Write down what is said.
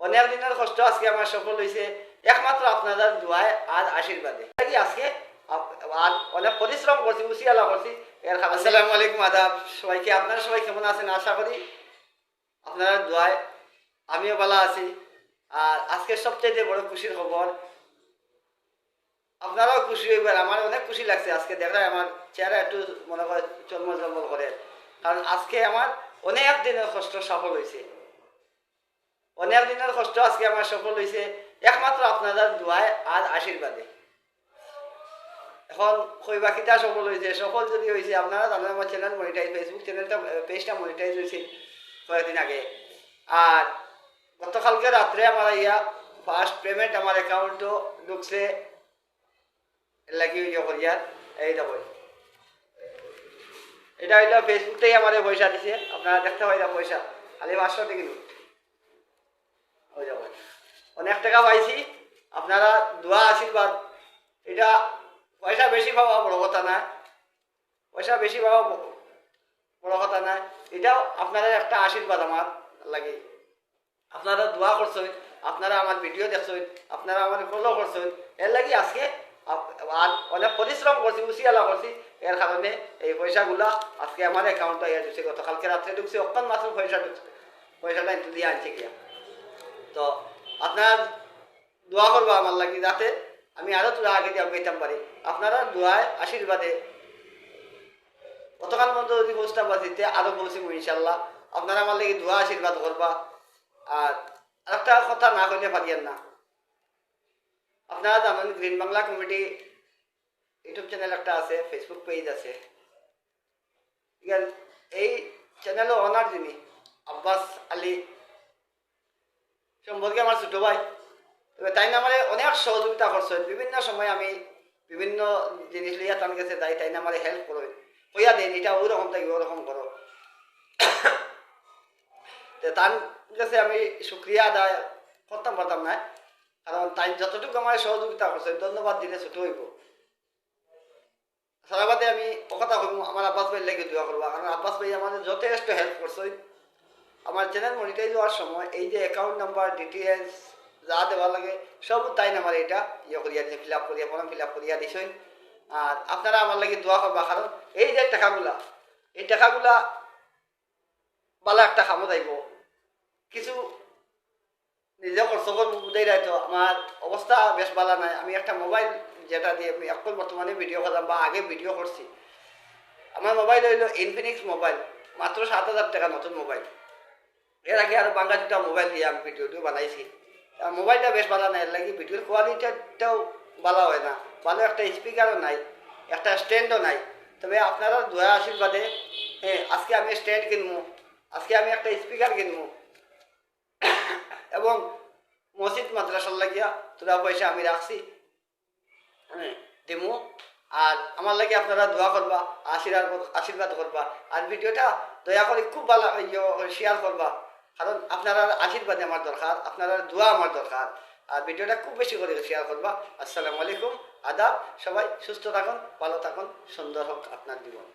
অনেক দিনের কষ্ট আজকে আমার সফল হয়েছে একমাত্র আপনাদের দোয়ায় আর আশীর্বাদে। আজকে অনেক পরিশ্রম করছি উসিয়ালা করছি। আসসালামু আলাইকুম, আদাব। সবাইকে, আপনারা সবাই কেমন আছেন? আশা করি আপনারা দোয়ায়, আমিও ভালো আছি। আর আজকে সবচেয়ে বড় খুশির খবর, আপনারাও খুশি হইবেন। আমার অনেক খুশি লাগছে আজকে দেখলে আমার চেহারা একটু মনে করে চলমল জলমল করে। কারণ আজকে আমার অনেক দিনের কষ্ট সফল হয়েছে অনেক দিনের কষ্ট আজকে আমার সফল হয়েছে একমাত্র আপনাদের দোয়ায় আর আশীর্বাদে। এখন কিতা সফল হয়েছে সফল যদি হয়েছে আপনারা জানেন আমার চ্যানেল মনিটাইজ ফেসবুক চ্যানেলটা পেজটা মনিটাইজ হয়েছে কয়েকদিন আগে। আর গতকালকে রাত্রে আমার ইয়া ফার্স্ট পেমেন্ট আমার অ্যাকাউন্টও ঢুকছে লাগি ইয়ে করিয়ার এই দেখো এটা হইল ফেসবুক থেকে আমাদের পয়সা দিছে। আপনারা দেখতে পাই পয়সা। খালি পাঁচশো টাকা যাব। অনেক টাকা পাইছি, আপনারা দোয়া, আশীর্বাদ, এটা পয়সা বেশি পাওয়া বড় কথা না। পয়সা বেশি পাওয়া বড় কথা না। এটাও আপনারা একটা আশীর্বাদ আমার লাগে। আপনারা দোয়া করছেন, আপনারা আমার ভিডিও দেখছেন, আপনারা আমার ফলো করছেন। এর লাগি আজকে আর অনেক পরিশ্রম করছি উসিয়ালা করছি। এর কারণে এই পয়সাগুলা আজকে আমার অ্যাকাউন্টে ইয়ে ঢুকছে গতকালকে রাত্রে ঢুকছে অক্ষণ মাত্র পয়সা ঢুকছে। পয়সাটা দিয়ে আনছে গিয়া। তো আপনারা দোয়া করব আমার লাগি, যাতে আমি আরও তোরা আগে দিয়ে পেতাম পারি। আপনারা দোয়ায় আশীর্বাদে গতকাল মধ্যে যদি পৌঁছতে পারছিতে আরও পৌঁছিব ইনশাল্লাহ। আপনারা আমার লাগি দোয়া আশীর্বাদ করবা। আর একটা কথা না কইলে পারিয়েন না। আপনারা জানেন, green Bangla committee YouTube channel একটা আছে ফেসবুক পেজ আছে? এই চ্যানেলের ওনার যিনি, আব্বাস আলী সম্পর্কে আমার ছোট ভাই। তাই মানে অনেক সহযোগিতা করছেন বিভিন্ন সময় আমি বিভিন্ন জিনিস লইয়া তান গেছে তাই তাই আমার হেল্প করো। কইয়া দেন, এটা ওরকম থাকি ওরকম করো। তো তার কাছে আমি শুক্রিয়া আদায় করতাম পারতাম না। কারণ তাই যতটুকু আমার সহযোগিতা করছে, ধন্যবাদ দিলে ছোট হইব। সারাবাদে আমি কথা কইব আমার আব্বাস ভাই লেগে দোয়া করব। কারণ আব্বাস ভাই আমাদের যথেষ্ট হেল্প করছে। আমার চ্যানেল মনিটাইজ হওয়ার সময় এই যে অ্যাকাউন্ট নাম্বার ডিটেলস যা দেওয়া লাগে, সব তাই নাম্বার এটা? ইয়ে করিয়া দিছে ফিল আপ করিয়া ফর্ম ফিল আপ করিয়া দিছেন আর আপনারা আমার লাগে দোয়া করবা, কারণ এই যে টাকাগুলা, এই টাকাগুলা ভালো একটা কামত আইব। কিছু নিজে খরচ বুঝাই রাখতো আমার অবস্থা বেশ ভালো নাই। আমি একটা মোবাইল যেটা দিয়ে আমি এখন বর্তমানে ভিডিও করলাম বা আগে ভিডিও করছি। আমার মোবাইল হইল ইনফিনিক্স মোবাইল মাত্র সাত হাজার টাকা নতুন মোবাইল এর আগে আরও বাংলা দুটা মোবাইল দিয়ে আমি ভিডিওটিও বানাইছি। মোবাইলটা বেশ ভালো নাই, এর লাগে ভিডিওর কোয়ালিটিটাও ভালো হয় না। ভালো একটা স্পিকারও নাই, একটা স্ট্যান্ডও নাই। তবে আপনারা দয়া আশীর্বাদে হ্যাঁ আজকে আমি স্ট্যান্ড কিনবো, আজকে আমি একটা স্পিকার কিনবো। এবং মসজিদ, মাদ্রাসার লাগিয়া তোরা পয়সা আমি রাখছি দিমু। আর আমার লাগে আপনারা দোয়া করবা, আশীর্বাদ আশীর্বাদ করবা। আর ভিডিওটা দয়া করে খুব ভালো শেয়ার করবা। কারণ আপনারা আশীর্বাদে আমার দরকার, আপনারা দোয়া আমার দরকার। আর ভিডিওটা খুব বেশি করে শেয়ার করবা। আসসালামু আলাইকুম, আদাব, সবাই সুস্থ থাকুন, ভালো থাকুন, সুন্দর হোক আপনার জীবন।